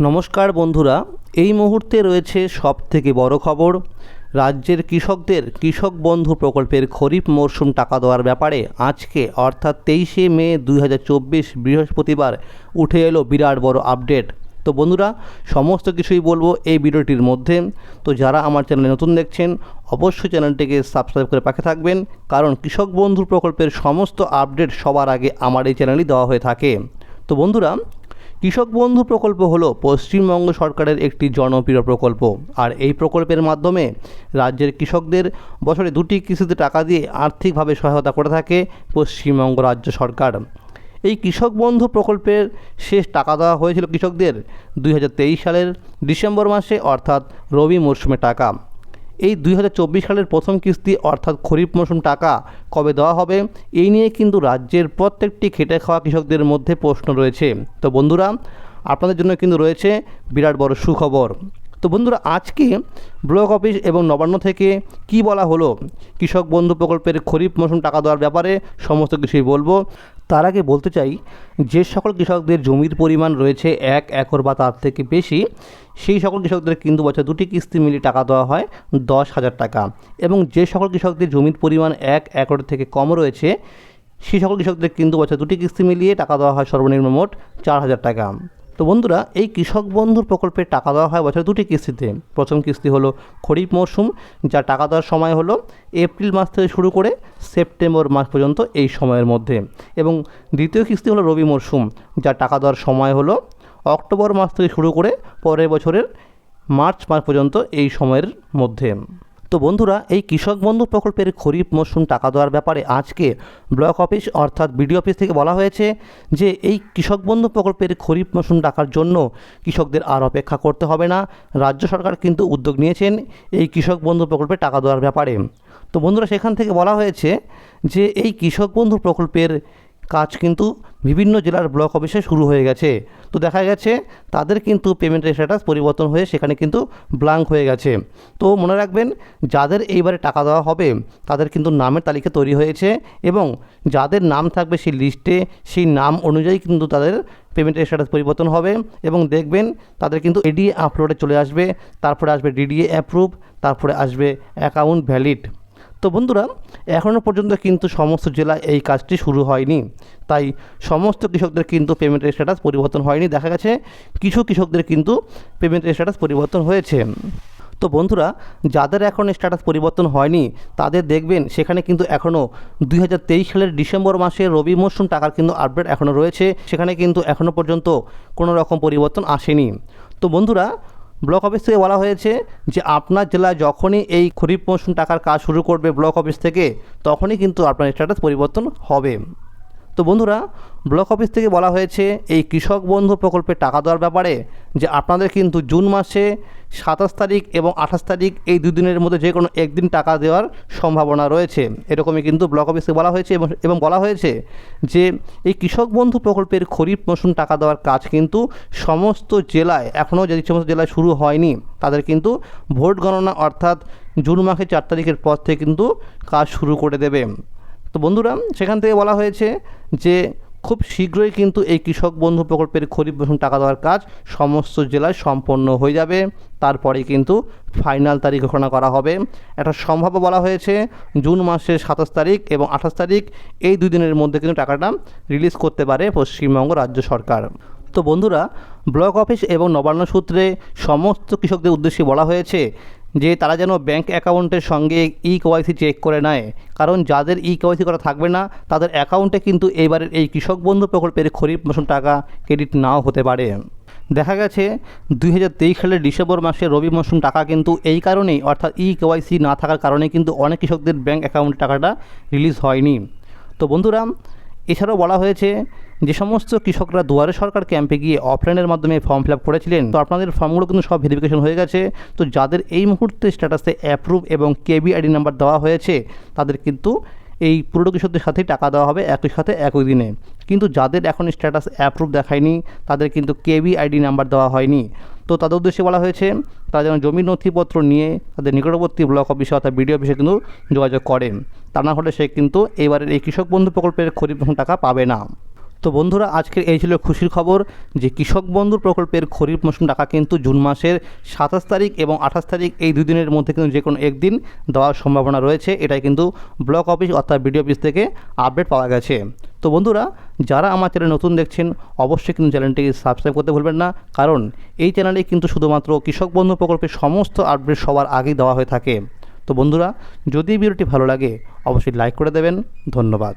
নমস্কার বন্ধুরা, এই মুহূর্তে রয়েছে সব থেকে বড় খবর। রাজ্যের কৃষকদের কৃষক বন্ধু প্রকল্পের খরিফ মরশুম টাকা দেওয়ার ব্যাপারে আজকে, অর্থাৎ তেইশে মে দুই হাজার চব্বিশ বৃহস্পতিবার, উঠে এলো বিরাট বড় আপডেট। তো বন্ধুরা, সমস্ত কিছুই বলব এই ভিডিওটির মধ্যে। তো যারা আমার চ্যানেলে নতুন দেখছেন, অবশ্যই চ্যানেলটিকে সাবস্ক্রাইব করে পাশে থাকবেন, কারণ কৃষক বন্ধু প্রকল্পের সমস্ত আপডেট সবার আগে আমার এই চ্যানেলই দেওয়া হয়ে থাকে। তো বন্ধুরা কৃষক বন্ধু প্রকল্প হলো পশ্চিমবঙ্গ সরকারের একটি জনপ্রিয় প্রকল্প। আর এই প্রকল্পের মাধ্যমে রাজ্যের কৃষকদের বছরে দুটি কিস্তিতে টাকা দিয়ে আর্থিকভাবে সহায়তা করে থাকে পশ্চিমবঙ্গ রাজ্য সরকার। এই কৃষক বন্ধু প্রকল্পের শেষ টাকা দেওয়া হয়েছিল কৃষকদের দুই হাজার তেইশ সালের ডিসেম্বর মাসে, অর্থাৎ রবি মরশুমে টাকা। এই দুই হাজার চব্বিশ সালের প্রথম কিস্তি অর্থাৎ খরিফ মৌসুম টাকা কবে দেওয়া হবে, এই নিয়ে কিন্তু রাজ্যের প্রত্যেকটি খেটে খাওয়া কৃষকদের মধ্যে প্রশ্ন রয়েছে। তো বন্ধুরা, আপনাদের জন্য কিন্তু রয়েছে বিরাট বড় সুখবর। তো বন্ধুরা, আজকে ব্লক অফিস এবং নবান্ন থেকে কি বলা হলো? কৃষক বন্ধু প্রকল্পের খরিফ মৌসুম টাকা দেওয়ার ব্যাপারে সমস্ত কিছুই বলব। তার আগে বলতে চাই, যে সকল কৃষকদের জমির পরিমাণ রয়েছে এক একর বা তার থেকে বেশি, সেই সকল কৃষকদের কিন্তু বছর দুটি কিস্তি মিলিয়ে টাকা দেওয়া হয় দশ হাজার টাকা। এবং যে সকল কৃষকদের জমির পরিমাণ এক একর থেকে কম রয়েছে, সেই সকল কৃষকদের কিন্তু বছর দুটি কিস্তি মিলিয়ে টাকা দেওয়া হয় সর্বনিম্ন মোট চার হাজার টাকা। তো বন্ধুরা, এই কৃষক বন্ধুর প্রকল্পে টাকা দেওয়া হয় বছরে দুটি কিস্তিতে। প্রথম কিস্তি হলো খরিফ মরশুম যা টাকা দেওয়ার সময় হলো এপ্রিল মাস থেকে শুরু করে সেপ্টেম্বর মাস পর্যন্ত এই সময়ের মধ্যে। এবং দ্বিতীয় কিস্তি হলো রবি মরশুম যা টাকা দেওয়ার সময় হলো অক্টোবর মাস থেকে শুরু করে পরের বছরের মার্চ মাস পর্যন্ত এই সময়ের মধ্যে। তো বন্ধুরা, এই কৃষক বন্ধু প্রকল্পের খরিফ মরশুম টাকা দেওয়ার ব্যাপারে আজকে ব্লক অফিস অর্থাৎ বিডিও অফিস থেকে বলা হয়েছে যে, এই কৃষক বন্ধু প্রকল্পের খরিফ মরশুম টাকার জন্য কৃষকদের আর অপেক্ষা করতে হবে না। রাজ্য সরকার কিন্তু উদ্যোগ নিয়েছেন এই কৃষক বন্ধু প্রকল্পে টাকা দেওয়ার ব্যাপারে। তো বন্ধুরা, সেখান থেকে বলা হয়েছে যে, এই কৃষক বন্ধু প্রকল্পের কাজ কিন্তু বিভিন্ন জেলার ব্লক অফিসে শুরু হয়ে গেছে। তো দেখা গেছে, তাদের কিন্তু পেমেন্টের স্ট্যাটাস পরিবর্তন হয়ে সেখানে কিন্তু ব্লাঙ্ক হয়ে গেছে। তো মনে রাখবেন, যাদের এইবারে টাকা দেওয়া হবে, তাদের কিন্তু নামের তালিকা তৈরি হয়েছে এবং যাদের নাম থাকবে সেই লিস্টে সেই নাম অনুযায়ী কিন্তু তাদের পেমেন্টের স্ট্যাটাস পরিবর্তন হবে এবং দেখবেন, তাদের কিন্তু এডিএ আপলোডে চলে আসবে, তারপরে আসবে ডিডিএ অ্যাপ্রুভ তারপরে আসবে অ্যাকাউন্ট ভ্যালিড তো বন্ধুরা এখনও পর্যন্ত কিন্তু সমস্ত জেলায় এই কাজটি শুরু হয়নি। তাই সমস্ত কৃষকদের কিন্তু পেমেন্টের স্ট্যাটাস পরিবর্তন হয়নি। দেখা গেছে, কিছু কৃষকদের কিন্তু পেমেন্টের স্ট্যাটাস পরিবর্তন হয়েছে। তো বন্ধুরা, যাদের এখন স্ট্যাটাস পরিবর্তন হয়নি, তাদের দেখবেন সেখানে কিন্তু এখনও দুই হাজার তেইশ সালের ডিসেম্বর মাসে রবি মরশুম টাকার কিন্তু আপডেট এখনও রয়েছে। সেখানে কিন্তু এখনও পর্যন্ত কোনো রকম পরিবর্তন আসেনি। তো বন্ধুরা ব্লক অফিস থেকে বলা হয়েছে যে আপনার জেলা যখনই এই খরিফ মৌসুম টাকার কাজ শুরু করবে ব্লক অফিস থেকে, তখনই কিন্তু আপনার স্ট্যাটাস পরিবর্তন হবে। তো বন্ধুরা ব্লক অফিস থেকে বলা হয়েছে, এই কৃষক বন্ধু প্রকল্পে টাকা দেওয়ার ব্যাপারে যে আপনাদের কিন্তু জুন মাসে সাতাশ তারিখ এবং আঠাশ তারিখ এই দুদিনের মধ্যে যে কোনো একদিন টাকা দেওয়ার সম্ভাবনা রয়েছে। এরকমই কিন্তু ব্লক অফিসে বলা হয়েছে এবং এবং বলা হয়েছে যে এই কৃষক বন্ধু প্রকল্পের খরিফ মৌসুম টাকা দেওয়ার কাজ কিন্তু সমস্ত জেলায়, এখনও যে সমস্ত জেলায় শুরু হয়নি, তাদের কিন্তু ভোট গণনা অর্থাৎ জুন মাসের চার তারিখের পর থেকে কিন্তু কাজ শুরু করে দেবে। তো বন্ধুরা, সেখান থেকে বলা হয়েছে যে খুব শীঘ্রই কিন্তু এই কৃষক বন্ধু প্রকল্পের খরিফ মৌসুম টাকা দেওয়ার কাজ সমস্ত জেলায় সম্পন্ন হয়ে যাবে। তারপরে কিন্তু ফাইনাল তারিখ ঘোষণা করা হবে। এটা সম্ভাব্য বলা হয়েছে জুন মাসের সাতাশ তারিখ এবং আঠাশ তারিখ। এই দুই দিনের মধ্যে কিন্তু টাকাটা রিলিজ করতে পারে পশ্চিমবঙ্গ রাজ্য সরকার। তো বন্ধুরা, ব্লক অফিস এবং নবান্ন সূত্রে সমস্ত কৃষকদের উদ্দেশ্যে বলা হয়েছে যে তারা যেন ব্যাংক অ্যাকাউন্টের সঙ্গে ই কেওয়াইসি চেক করে নেয়। কারণ যাদের ই কেওয়াইসি করা থাকবে না, তাদের অ্যাকাউন্টে কিন্তু এইবারের এই কৃষক বন্ধু প্রকল্পের খরিফ মৌসুম টাকা ক্রেডিট নাও হতে পারে। দেখা গেছে, দুই হাজার তেইশ সালের ডিসেম্বর মাসে রবি মৌসুম টাকা কিন্তু এই কারণেই, অর্থাৎ ই কেওয়াইসি না থাকার কারণে কিন্তু অনেক কৃষকদের ব্যাংক অ্যাকাউন্টে টাকাটা রিলিজ হয়নি। তো বন্ধুরা এছাড়াও বলা হয়েছে যে সমস্ত কৃষকরা দুয়ারে সরকার ক্যাম্পে গিয়ে অফলাইনের মাধ্যমে ফর্ম ফিল আপ করেছিলেন। তো আপনাদের ফর্মগুলো কিন্তু সব ভেরিফিকেশন হয়ে গেছে। তো যাদের এই মুহূর্তে স্ট্যাটাসে অ্যাপ্রুভ এবং কেবি আইডি নাম্বার দেওয়া হয়েছে, তাদের কিন্তু এই পুরো কৃষকদের সাথেই টাকা দেওয়া হবে একই সাথে একই দিনে। কিন্তু যাদের এখন স্ট্যাটাস অ্যাপ্রুভ দেখায়নি, তাদের কিন্তু কেবি আইডি নাম্বার দেওয়া হয়নি। তো তাদের উদ্দেশ্যে বলা হয়েছে তারা যেন জমির নথিপত্র নিয়ে তাদের নিকটবর্তী ব্লক অফিসে অর্থাৎ বিডিও অফিসে কিন্তু যোগাযোগ করেন। তা না হলে সে কিন্তু এবারের এই কৃষক বন্ধু প্রকল্পের খরিফ টাকা পাবে না। তো বন্ধুরা, আজকের এই ছিল খুশির খবর যে কৃষক বন্ধু প্রকল্পের খরিফ মৌসুম টাকা কিন্তু জুন মাসের সাতাশ তারিখ এবং আঠাশ তারিখ এই দুই দিনের মধ্যে কিন্তু যে কোনো একদিন দেওয়ার সম্ভাবনা রয়েছে। এটাই কিন্তু ব্লক অফিস অর্থাৎ বিডিও অফিস থেকে আপডেট পাওয়া গেছে। তো বন্ধুরা, যারা আমার চ্যানেল নতুন দেখছেন, অবশ্যই কিন্তু চ্যানেলটি সাবস্ক্রাইব করতে ভুলবেন না, কারণ এই চ্যানেলে কিন্তু শুধুমাত্র কৃষক বন্ধু প্রকল্পের সমস্ত আপডেট সবার আগেই দেওয়া হয়ে থাকে। তো বন্ধুরা, যদি ভিডিওটি ভালো লাগে, অবশ্যই লাইক করে দেবেন। ধন্যবাদ।